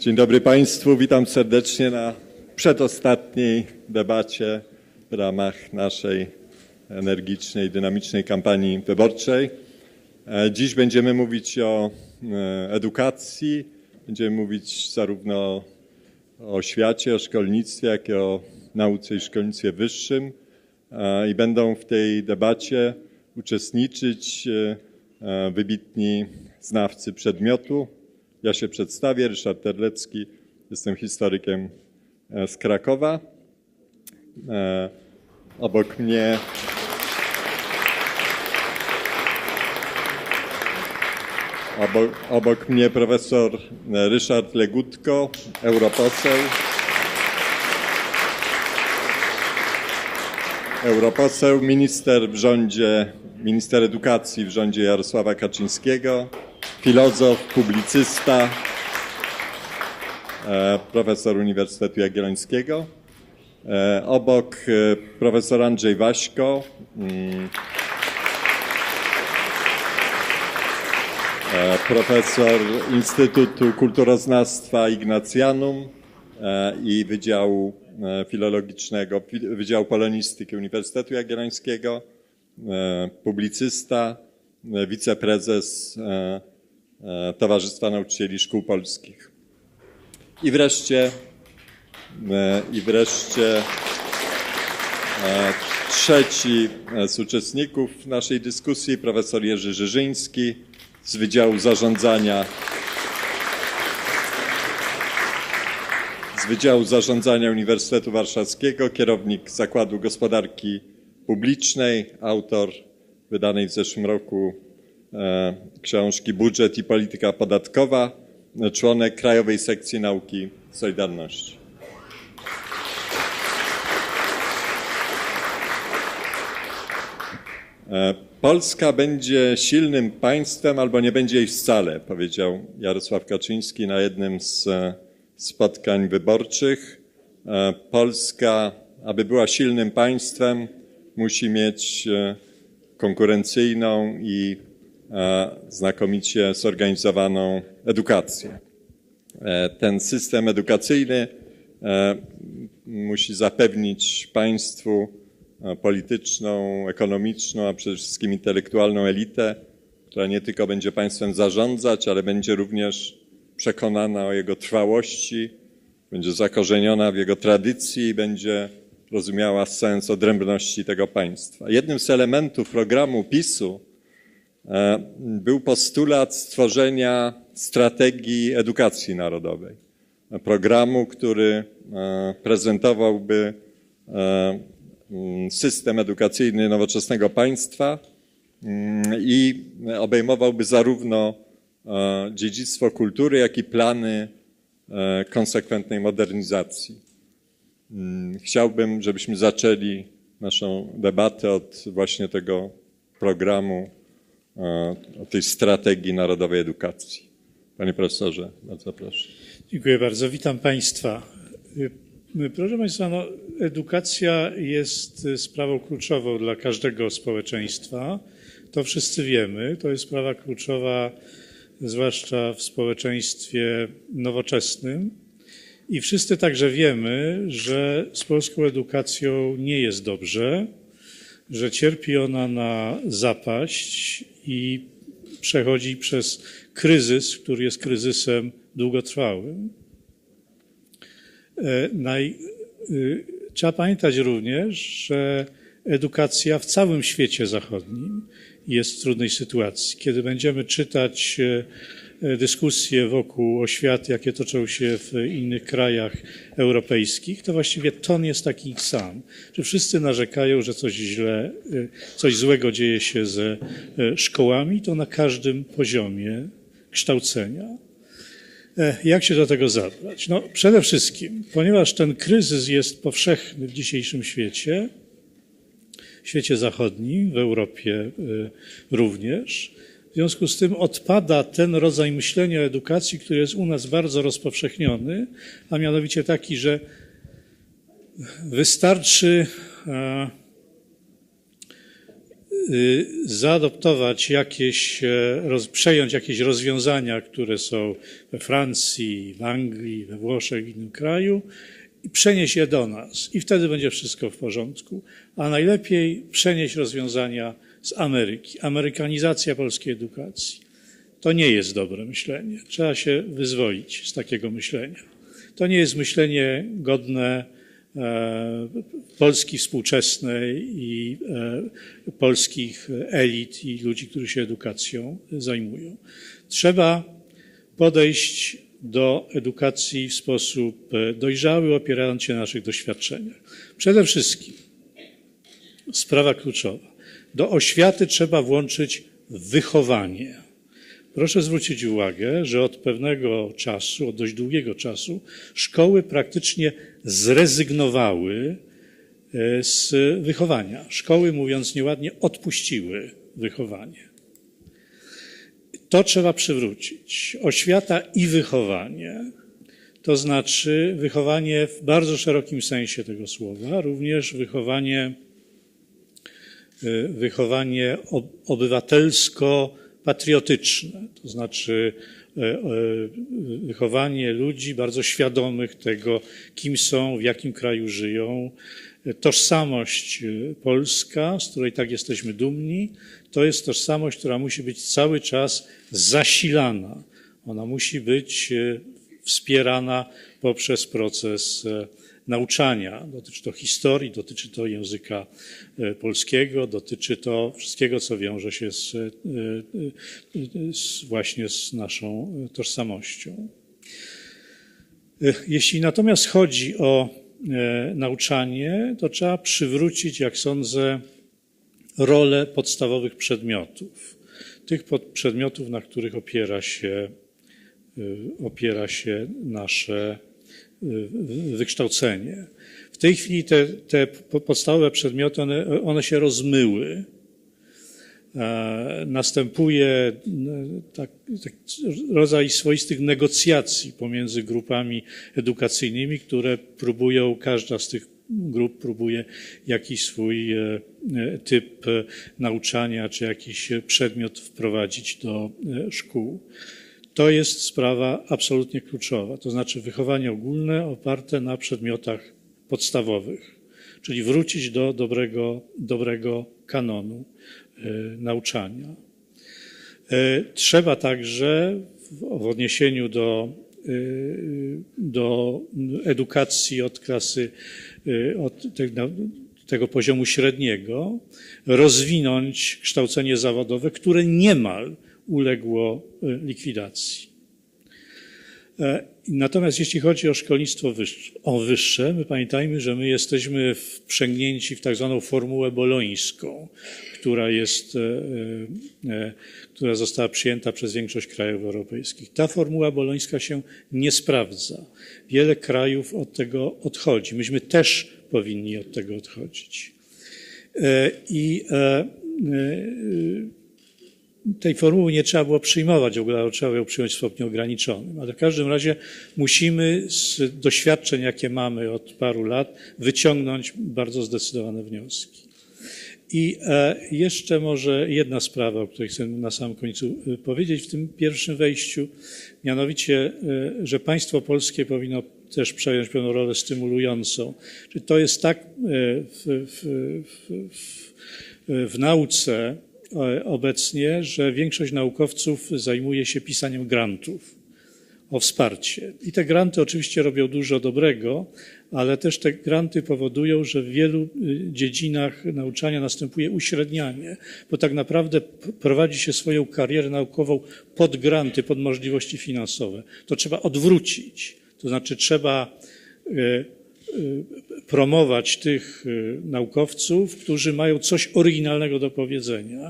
Dzień dobry Państwu, witam serdecznie na przedostatniej debacie w ramach naszej energicznej, dynamicznej kampanii wyborczej. E, Dziś będziemy mówić o e, edukacji, będziemy mówić zarówno o oświacie, o szkolnictwie, jak i o nauce i szkolnictwie wyższym. E, I będą w tej debacie uczestniczyć wybitni znawcy przedmiotu. Ja się przedstawię, Ryszard Terlecki, jestem historykiem e, z Krakowa. E, Obok mnie obok, obok mnie profesor e, Ryszard Legutko, europoseł. Europoseł, minister w rządzie, minister edukacji w rządzie Jarosława Kaczyńskiego, filozof, publicysta, e, profesor Uniwersytetu Jagiellońskiego. E, Obok e, profesor Andrzej Waśko, mm, profesor Instytutu Kulturoznawstwa Ignacjanum i Wydziału Filologicznego, Wydziału Polonistyki Uniwersytetu Jagiellońskiego, publicysta, wiceprezes Towarzystwa Nauczycieli Szkół Polskich. I wreszcie, e, i wreszcie e, trzeci e, z uczestników naszej dyskusji, profesor Jerzy Żyżyński z Wydziału Zarządzania z Wydziału Zarządzania Uniwersytetu Warszawskiego, kierownik Zakładu Gospodarki Publicznej, autor wydanej w zeszłym roku e, książki Budżet i polityka podatkowa, e, członek Krajowej Sekcji Nauki Solidarności. E, Polska będzie silnym państwem albo nie będzie jej wcale, powiedział Jarosław Kaczyński na jednym z e, spotkań wyborczych. E, Polska, aby była silnym państwem, musi mieć e, konkurencyjną i e, znakomicie zorganizowaną edukację. E, Ten system edukacyjny e, musi zapewnić państwu e, polityczną, ekonomiczną, a przede wszystkim intelektualną elitę, która nie tylko będzie państwem zarządzać, ale będzie również przekonana o jego trwałości, będzie zakorzeniona w jego tradycji i będzie rozumiała sens odrębności tego państwa. Jednym z elementów programu PiSu e, był postulat stworzenia strategii edukacji narodowej. Programu, który e, prezentowałby e, system edukacyjny nowoczesnego państwa mm, i obejmowałby zarówno e, dziedzictwo kultury, jak i plany e, konsekwentnej modernizacji. Mm, Chciałbym, żebyśmy zaczęli naszą debatę od właśnie tego programu, od tej strategii narodowej edukacji. Panie profesorze, bardzo proszę. Dziękuję bardzo. Witam Państwa. Y, Proszę Państwa, no, edukacja jest y, sprawą kluczową dla każdego społeczeństwa. To wszyscy wiemy. To jest sprawa kluczowa, zwłaszcza w społeczeństwie nowoczesnym. I wszyscy także wiemy, że z polską edukacją nie jest dobrze, że cierpi ona na zapaść i przechodzi przez kryzys, który jest kryzysem długotrwałym. E, Naj, y, trzeba pamiętać również, że edukacja w całym świecie zachodnim jest w trudnej sytuacji. Kiedy będziemy czytać e, dyskusje wokół oświaty, jakie toczą się w innych krajach europejskich, to właściwie ton jest taki sam, że wszyscy narzekają, że coś źle, e, coś złego dzieje się ze e, szkołami, to na każdym poziomie kształcenia. E, Jak się do tego zabrać? No, przede wszystkim, ponieważ ten kryzys jest powszechny w dzisiejszym świecie, w świecie zachodnim, w Europie e, również, w związku z tym odpada ten rodzaj myślenia o edukacji, który jest u nas bardzo rozpowszechniony, a mianowicie taki, że wystarczy e, y, zaadoptować jakieś, e, przejąć jakieś rozwiązania, które są we Francji, w Anglii, we Włoszech, w innym kraju i przenieść je do nas. I wtedy będzie wszystko w porządku. A najlepiej przenieść rozwiązania z Ameryki. Amerykanizacja polskiej edukacji. To nie jest dobre myślenie. Trzeba się wyzwolić z takiego myślenia. To nie jest myślenie godne e, Polski współczesnej i e, polskich elit i ludzi, którzy się edukacją zajmują. Trzeba podejść do edukacji w sposób e, dojrzały, opierając się na naszych doświadczeniach. Przede wszystkim sprawa kluczowa. Do oświaty trzeba włączyć wychowanie. Proszę zwrócić uwagę, że od pewnego czasu, od dość długiego czasu, szkoły praktycznie zrezygnowały e, z wychowania. Szkoły, mówiąc nieładnie, odpuściły wychowanie. To trzeba przywrócić. Oświata i wychowanie, to znaczy wychowanie w bardzo szerokim sensie tego słowa, również wychowanie, wychowanie obywatelsko-patriotyczne, to znaczy e, e, wychowanie ludzi bardzo świadomych tego, kim są, w jakim kraju żyją. Tożsamość polska, z której tak jesteśmy dumni, to jest tożsamość, która musi być cały czas zasilana. Ona musi być wspierana poprzez proces nauczania. Dotyczy to historii, dotyczy to języka polskiego, dotyczy to wszystkiego, co wiąże się z, z właśnie z naszą tożsamością. Jeśli natomiast chodzi o nauczanie, to trzeba przywrócić, jak sądzę, rolę podstawowych przedmiotów. Tych przedmiotów, na których opiera się, opiera się nasze wykształcenie. W tej chwili te, te podstawowe przedmioty, one, one się rozmyły. Następuje tak, tak rodzaj swoistych negocjacji pomiędzy grupami edukacyjnymi, które próbują, każda z tych grup próbuje jakiś swój typ nauczania czy jakiś przedmiot wprowadzić do szkół. To jest sprawa absolutnie kluczowa, to znaczy wychowanie ogólne oparte na przedmiotach podstawowych, czyli wrócić do dobrego, dobrego kanonu nauczania. Trzeba także w odniesieniu do, do edukacji od klasy, od tego poziomu średniego, rozwinąć kształcenie zawodowe, które niemal uległo likwidacji. Natomiast jeśli chodzi o szkolnictwo wyższe, o wyższe, my pamiętajmy, że my jesteśmy wprzęgnięci w tak zwaną formułę bolońską, która jest, która została przyjęta przez większość krajów europejskich. Ta formuła bolońska się nie sprawdza. Wiele krajów od tego odchodzi. Myśmy też powinni od tego odchodzić. I tej formuły nie trzeba było przyjmować, w ogóle trzeba ją przyjąć w stopniu ograniczonym, ale w każdym razie musimy z doświadczeń, jakie mamy od paru lat, wyciągnąć bardzo zdecydowane wnioski. I jeszcze może jedna sprawa, o której chcę na samym końcu powiedzieć w tym pierwszym wejściu, mianowicie, że państwo polskie powinno też przejąć pewną rolę stymulującą. Czy to jest tak w, w, w, w nauce, obecnie, że większość naukowców zajmuje się pisaniem grantów o wsparcie. I te granty oczywiście robią dużo dobrego, ale też te granty powodują, że w wielu dziedzinach nauczania następuje uśrednianie, bo tak naprawdę prowadzi się swoją karierę naukową pod granty, pod możliwości finansowe. To trzeba odwrócić. To znaczy trzeba promować tych naukowców, którzy mają coś oryginalnego do powiedzenia